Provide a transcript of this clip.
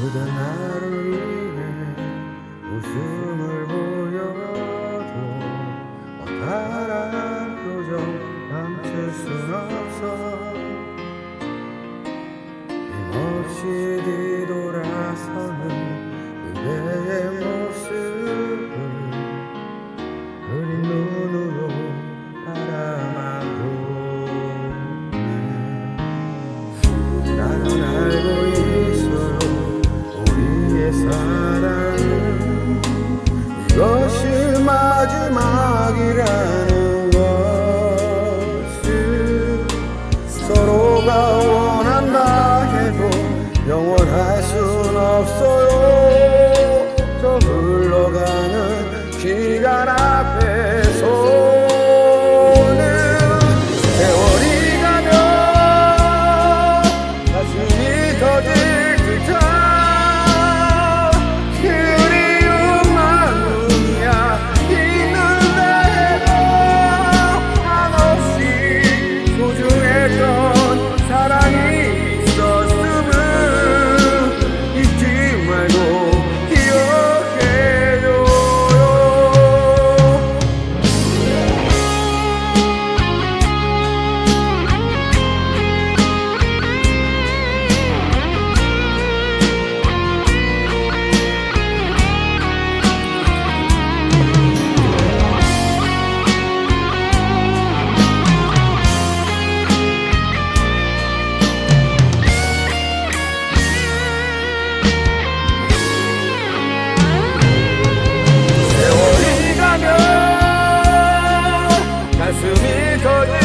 그대 나를 위해 웃음을 보여도 어다란 표정 감출 수 없어. 힘없이 so 可以。